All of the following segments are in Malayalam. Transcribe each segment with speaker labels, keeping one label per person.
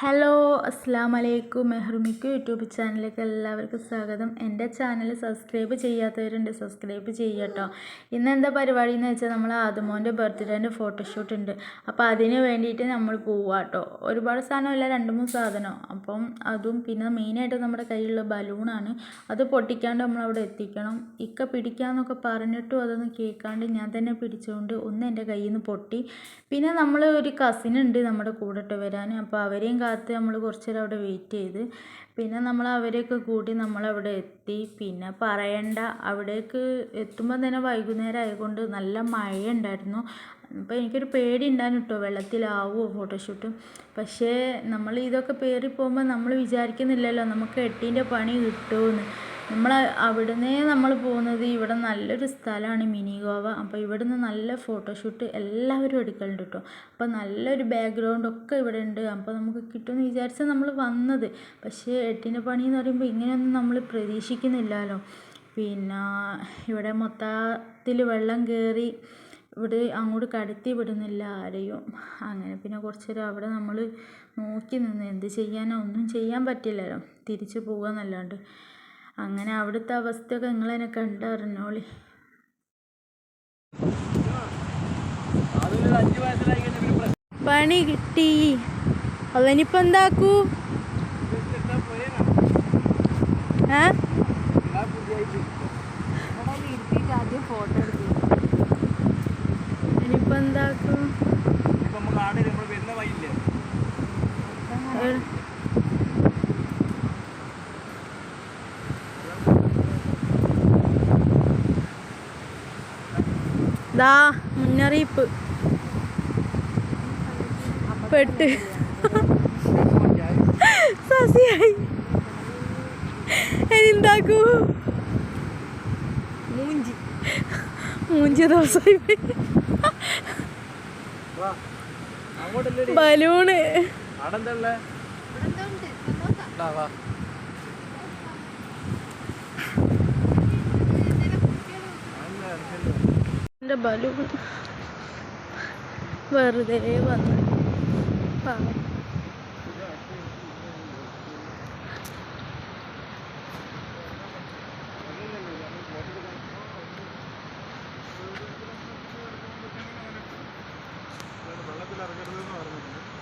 Speaker 1: ഹലോ അസ്സാം വലൈക്കും മെഹ്റുമിക്ക് യൂട്യൂബ് ചാനലിലേക്ക് എല്ലാവർക്കും സ്വാഗതം. എന്റെ ചാനൽ സബ്സ്ക്രൈബ് ചെയ്യാത്തവരുണ്ട് സബ്സ്ക്രൈബ് ചെയ്യട്ടോ. ഇന്ന് എന്താ പരിപാടി എന്ന് വെച്ചാൽ നമ്മൾ ആദമോന്റെ ബർത്ത്ഡേന്റെ ഫോട്ടോഷൂട്ട് ഉണ്ട്. അപ്പോൾ അതിന് വേണ്ടിയിട്ട് നമ്മൾ പോവാട്ടോ. ഒരുപാട് സാധനമില്ല രണ്ട് മൂന്ന് സാധനം. അപ്പം അതും പിന്നെ മെയിനായിട്ട് നമ്മുടെ കയ്യിലുള്ള ബലൂണാണ്. അത് പൊട്ടിക്കാണ്ട് നമ്മൾ അവിടെ എത്തിക്കണം. ഇക്ക പിടിക്കാമെന്നൊക്കെ പറഞ്ഞിട്ടും അതൊന്നും കേൾക്കാണ്ട് ഞാൻ തന്നെ പിടിച്ചുകൊണ്ട് ഒന്ന് എന്റെ കയ്യിൽ നിന്ന് പൊട്ടി. പിന്നെ നമ്മൾ ഒരു കസിനുണ്ട് നമ്മുടെ കൂടെ വരാൻ. അപ്പോൾ അവരെയും കാത്ത് നമ്മൾ കുറച്ച് നേരം അവിടെ വെയിറ്റ് ചെയ്ത്. പിന്നെ നമ്മൾ അവരെയൊക്കെ കൂട്ടി നമ്മളവിടെ എത്തി. പിന്നെ പറയണ്ട അവിടേക്ക് എത്തുമ്പോൾ തന്നെ വൈകുന്നേരം ആയതുകൊണ്ട് നല്ല മഴയുണ്ടായിരുന്നു. അപ്പോൾ എനിക്കൊരു പേടി ഉണ്ടായിരുന്നു കേട്ടോ വെള്ളത്തിലാവുമോ ഫോട്ടോഷൂട്ട് പക്ഷേ നമ്മൾ ഇതൊക്കെ പേറി പോകുമ്പോൾ നമ്മൾ വിചാരിക്കുന്നില്ലല്ലോ നമുക്ക് എട്ടിന്റെ പണി കിട്ടുമെന്ന് നമ്മൾ അവിടുന്ന് നമ്മൾ പോകുന്നത് ഇവിടെ നല്ലൊരു സ്ഥലമാണ് മിനി ഗോവ. അപ്പോൾ ഇവിടുന്ന് നല്ല ഫോട്ടോഷൂട്ട് എല്ലാവരും എടുക്കലുണ്ട് കേട്ടോ അപ്പോൾ നല്ലൊരു ബാക്ക്ഗ്രൗണ്ട് ഒക്കെ ഇവിടെ ഉണ്ട് അപ്പോൾ നമുക്ക് കിട്ടുമെന്ന് വിചാരിച്ചാൽ നമ്മൾ വന്നത്. പക്ഷേ എട്ടിന്റെ പണി എന്ന് പറയുമ്പോൾ ഇങ്ങനെയൊന്നും നമ്മൾ പ്രതീക്ഷിക്കുന്നില്ലല്ലോ. പിന്നെ ഇവിടെ മൊത്തത്തിൽ വെള്ളം കയറി ഇവിടെ അങ്ങോട്ട് കടത്തി വിടുന്നില്ല ആരെയും. അങ്ങനെ പിന്നെ കുറച്ച് നേരം അവിടെ നമ്മൾ നോക്കി നിന്ന് എന്ത് ചെയ്യാനോ? ഒന്നും ചെയ്യാൻ പറ്റില്ലല്ലോ. തിരിച്ചു പോകുക എന്നല്ലാണ്ട് അങ്ങനെ അവിടുത്തെ അവസ്ഥയൊക്കെ നിങ്ങൾ തന്നെ കണ്ടറിഞ്ഞോളി പണി കിട്ടി. അവനിപ്പോ എന്താക്കൂ? ഏ? ഇനിയിപ്പോ എന്താക്കും? ദാ മുന്നറിയിപ്പ്. പെട്ട്. സസിയായി. എന്താക്കൂ? മൂഞ്ചി. മൂഞ്ചി ദിവസമായി. ബലൂണ്. എന്റെ ബലൂൺ വെറുതെ വന്ന്. പാവം.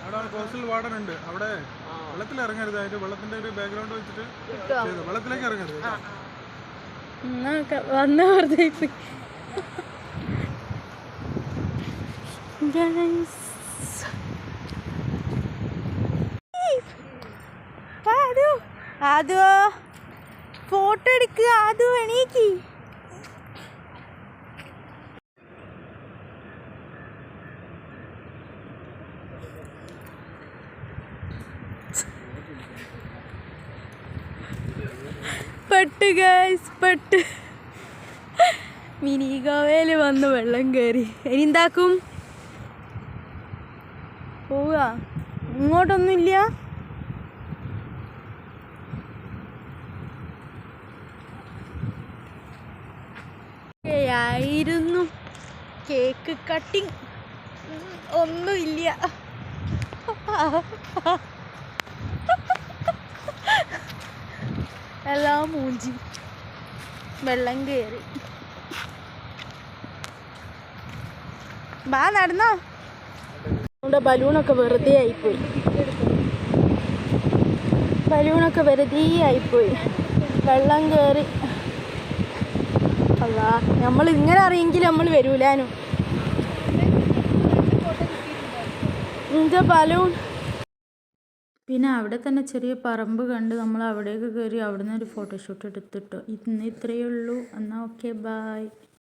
Speaker 2: അവിടെ കോസ്റ്റൽ വാർഡൻ ഉണ്ട്. അവിടെ വെള്ളത്തിൽ ഇറങ്ങരുത്. അതിന്റെ വെള്ളത്തിന്റെ ഒരു ബാക്ക്ഗ്രൗണ്ട് വെച്ചിട്ട്. വെള്ളത്തിലേക്ക് ഇറങ്ങരുത്
Speaker 1: വന്ന് വെറുതെ Guys. ആദു ആദു ഫോട്ടോ എടുക്കുക ആദു എണീക്ക്. പെട്ട് ഗൈസ് പെട്ട്. മിനി ഗോവയിൽ വന്ന് വെള്ളം കയറി ഇനി എന്താക്കും? പോവുക. ഇങ്ങോട്ടൊന്നുമില്ല. ആയിരുന്നു കേക്ക് കട്ടിങ്. ഒന്നുമില്ല. എല്ലാം മൂഞ്ചി. വെള്ളം കയറി ബാ നടന്നോ. നമ്മുടെ ബലൂണൊക്കെ വെറുതെ ആയിപ്പോയി. ബലൂണൊക്കെ വെറുതെ ആയിപ്പോയി. വെള്ളം കയറി അല്ല നമ്മൾ ഇങ്ങനെ അറിയെങ്കിൽ നമ്മൾ വരൂലാനും. എന്താ ബലൂൺ? പിന്നെ അവിടെ തന്നെ ചെറിയ പറമ്പ് കണ്ട് നമ്മൾ അവിടേക്ക് കയറി അവിടെ നിന്ന് ഒരു ഫോട്ടോഷൂട്ട് എടുത്തിട്ടോ. ഇന്ന് ഇത്രയേ ഉള്ളൂ. എന്നാൽ ഓക്കെ ബായ്